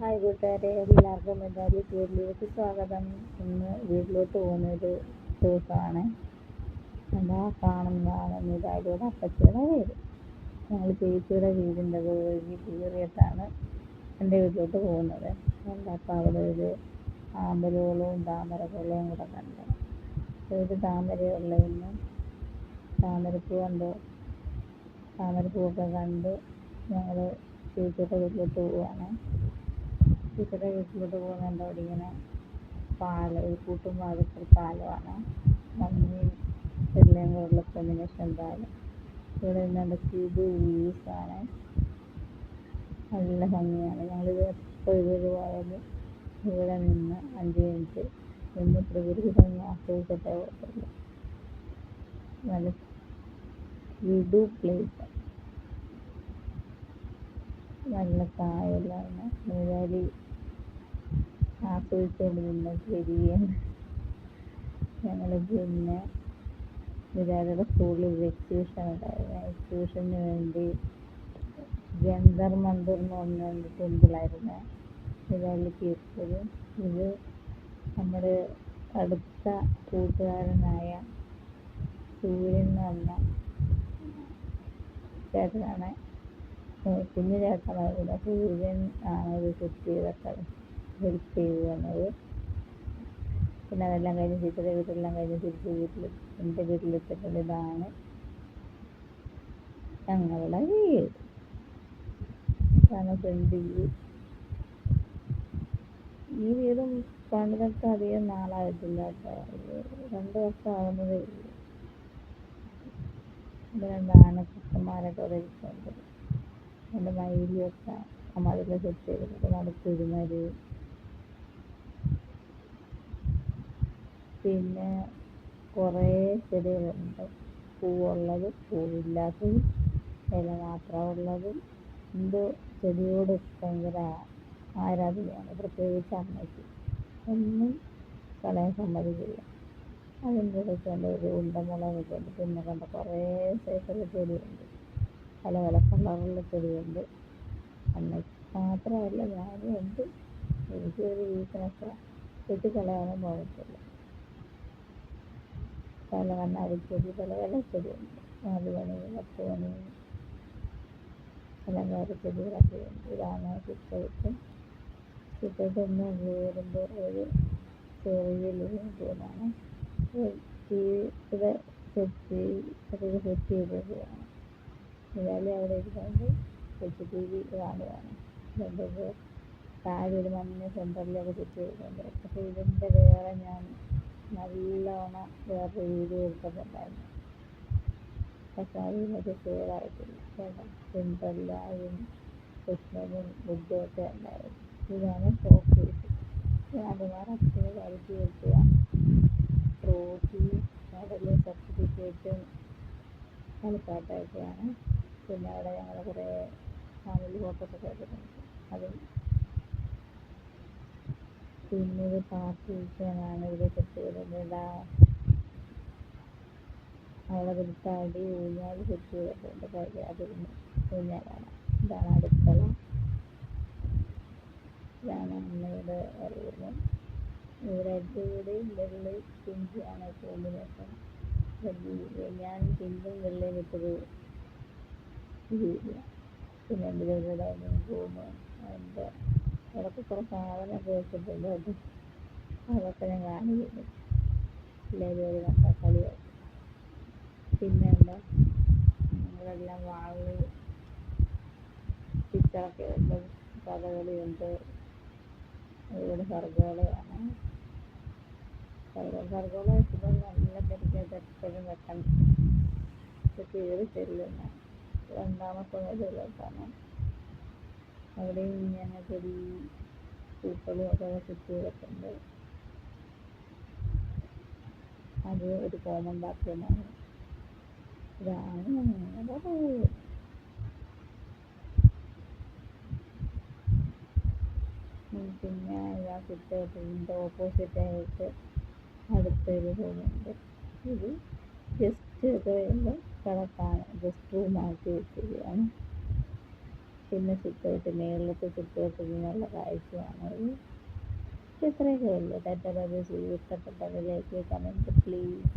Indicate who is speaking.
Speaker 1: Hi കൂട്ടുകാരെ എല്ലാവർക്കും എന്തായാലും വീട്ടിലേക്ക് സ്വാഗതം. ഇന്ന് വീട്ടിലോട്ട് പോകുന്നൊരു ദിവസമാണ്. എന്താ കാണുന്നതാണ് ഇതായതോടെ അപ്പച്ചിയുടെ വീട് ഞങ്ങൾ ചേച്ചിയുടെ വീടിന്റെ വഴി കീറിയിട്ടാണ് എന്റെ വീട്ടിലോട്ട് പോകുന്നത്. എന്താ അപ്പം അവിടെ ഒരു ആമ്പലുകളും താമരക്കുളവും കൂടെ കണ്ടു. ഒരു താമരയുള്ളതിന് താമരപ്പൂ കണ്ടു. താമരപ്പൂവൊക്കെ കണ്ട് ഞങ്ങൾ ചേച്ചിയുടെ വീട്ടിലോട്ട് പോവുകയാണ്. ചേച്ചിയുടെ വീട്ടിലോട്ട് പോകുന്നുണ്ട് അവിടെ ഇങ്ങനെ പാലം ഒരു കൂട്ടും വാതിക്കൽ പാലമാണ്. മഞ്ഞയും വെള്ളയും കൂടെയുള്ള കോമ്പിനേഷൻ പാലം. ഇവിടെ നിന്നുണ്ട് ക്യൂബ് വ്യൂസാണ് നല്ല ഭംഗിയാണ്. ഞങ്ങളിത് എപ്പോൾ ഇതുവരെ പോയാലും ഇവിടെ നിന്ന് അഞ്ച് മിനിറ്റ്. നിന്ന് പ്രകൃതി ഭംഗി ആസ്വദിച്ചിട്ടേ പോകത്തുള്ളൂ നല്ല വിഡു പ്ലേസ് നല്ല കായലാണ്. നീരാളി ആസ്വദിച്ചുകൊണ്ട് നിന്ന് വരികയാണ് ഞങ്ങൾ പിന്നെ നിരാളിയുടെ സ്കൂളിൽ ഒരു എക്സിബിഷൻ ഉണ്ടായിരുന്നു. എക്സിബിഷന് വേണ്ടി ജന്തർ മന്ദർ എന്ന് പറഞ്ഞ ടെമ്പിളായിരുന്നു നിരാളിക്ക് എത്തിയത് ഇത് നമ്മുടെ അടുത്ത കൂട്ടുകാരനായ സൂര്യൻ എന്ന് പറഞ്ഞ ചേട്ടനാണ്. കുഞ്ഞു ചേട്ടനായിരുന്നു സൂര്യൻ ആണ് ഇത് കുത്തിയതൊക്കെ ഹെൽപ്പ് ചെയ്യുകയാണത് പിന്നെ അതെല്ലാം കഴിഞ്ഞ് ചേച്ചിയുടെ വീട്ടിലെല്ലാം കഴിഞ്ഞ് തിരിച്ച് വീട്ടിൽ എന്റെ വീട്ടിലെത്തിയപ്പോൾ ഇതാണ് ഞങ്ങളുടെ വീട്. ഇതാണ് ഫ്രണ്ട് വ്യൂ ഈ വീടും പണിതിട്ട് അധികം നാളായിട്ടില്ല കേട്ടോ. രണ്ട് വർഷം ആവുന്നതേ ഉള്ളൂ. ഇത് രണ്ട് ആനക്കുട്ടന്മാരൊക്കെ അവിടെ ഇരിക്കുന്നുണ്ട് രണ്ട് മയിലൊക്കെ മതിൽ സെറ്റ് ചെയ്തിട്ട് നടുക്കുരുമര് പിന്നെ കുറേ ചെടികളുണ്ട്. പൂവുള്ളത് പൂവില്ലാത്തത് ഇല മാത്രമുള്ളതും. എന്ത് ചെടിയോട് ഭയങ്കര ആരാധനയാണ്. പ്രത്യേകിച്ച് അമ്മയ്ക്ക്. ഒന്നും കളയാൻ സമ്മതിക്കില്ല. അതിന്റെ ഇടയ്ക്ക് എന്റെ ഒരു ഉണ്ടമുളകൊക്കെ ഉണ്ട് പിന്നെ കണ്ട കുറേ സൈസുള്ള ചെടിയുണ്ട്. പല പല കളറുള്ള ചെടിയുണ്ട്. അമ്മയ്ക്ക് മാത്രമല്ല ഞാനും ഉണ്ട്. എനിക്ക് ഒരു വീട്ടിനൊക്കെ വെട്ടിക്കളയാനും പോകത്തില്ല പല കണ്ണാടിച്ചെടി പല പല ചെടിയുണ്ട് നാല് മണി പത്ത് മണി അലങ്കാര ചെടികളൊക്കെ ഉണ്ട്. ഇതാണ് ചിത്രവിട്ട് ചിത്രത്തിൽ ഒന്ന് കയറുമ്പോൾ ഒരു ചെറിയ ലിവിങ് റൂമാണ് ഇവിടെ സെറ്റ് അതൊക്കെ സെറ്റ് ചെയ്തതാണ് ഇയാളെ അവിടെ ഇരുന്നുകൊണ്ട് കൊച്ചു ടി വി കാണുകയാണ് താഴെ ഒരു മഞ്ഞ സെന്ററിലൊക്കെ സെറ്റ് ചെയ്തിട്ടുണ്ട്. പക്ഷേ ഇതിന്റെ വേറെ ഞാൻ നല്ലോണം വേറെ രീതിയിൽ എടുത്തിട്ടുണ്ടായിരുന്നു. പക്ഷെ അതിനൊക്കെ ക്ലിയറായിട്ടില്ല കേട്ടോ? സെന്ററിലായും കൃഷ്ണനും ബുദ്ധവും ഒക്കെ ഉണ്ടായിരുന്നു. ഇതാണ് പീസ് വേറെ അച്ഛന് കരുതി വെക്കുക. ട്രോഫി മെഡൽ സർട്ടിഫിക്കറ്റും കളിപ്പാട്ടൊക്കെയാണ് പിന്നെ അവിടെ ഞങ്ങൾ കുറേ ഫാമിലി ഫോട്ടോസൊക്കെ എടുത്തിട്ടുണ്ട്. അതും പിന്നെ ഇത് പാർട്ടി വെക്കാനാണ് ഇവിടെ സെറ്റ് ചെയ്തിട്ടുണ്ട് അവിടെ വൃത്താടി ഊഞ്ഞാൽ ചെയ്തിട്ടുണ്ട് കാര്യം അതിരുന്ന് ഊഞ്ഞാലാണ്. ഇതാണ് അടുക്കള. ഇതാണ് അമ്മയുടെ റൂമ് ഇവിടെ അടിപൊളിയും വെള്ളി പിഞ്ചാണ് കോമ്പിനേഷൻ ഞാൻ പിഞ്ചും വെള്ളയും ഇട്ടൊരു ഇതില്ല പിന്നെ ഒരു ഡൈനിങ് റൂം എന്റെ അവിടെയൊക്കെ കുറേ സാധനം വെച്ചിട്ടുണ്ട് അത് അതൊക്കെ ഞാൻ കാണിക്കുന്നു എല്ലാവരും ഒരു കട്ടക്കളിയായി പിന്നെ എന്താ? ഇവിടെല്ലാം വാങ്ങി പിച്ചറൊക്കെ ഉണ്ട് കഥകളിയുണ്ട് അതുപോലെ സർഗോള കാണാം സർഗോ സർഗോള വെച്ചപ്പോൾ നല്ല തിരക്കകത്ത് എപ്പോഴും വെക്കണം. കയറി ചെല്ലുന്ന രണ്ടാമത്തെ നിലയിലോട്ടാണ് അവിടെയും ഇങ്ങനെ ചെടി പൂക്കളും അഥവാ കുട്ടികളൊക്കെ ഉണ്ട് അത് ഒരു കോമൺ ബാത്റൂമാണ് ഇതാണ് ഞങ്ങളുടെ വീട് പിന്നെ ഇതാ സിറ്റൗട്ടിന്റെ ഓപ്പോസിറ്റായിട്ട് അടുത്തൊരു റൂമുണ്ട് ഇത് ജസ്റ്റ് ഇത് കഴിയുമ്പോൾ കിടക്കാണ് ജസ്റ്റ് റൂം ആക്കി വെച്ചിരിക്കുകയാണ് പിന്നെ സിറ്റൗട്ട് മേളിലത്തെ സിറ്റൗട്ടിൽ നല്ല കാഴ്ചയാണ് ഇത്രയൊക്കെ ഉള്ളൂ. Tata bye bye see comment please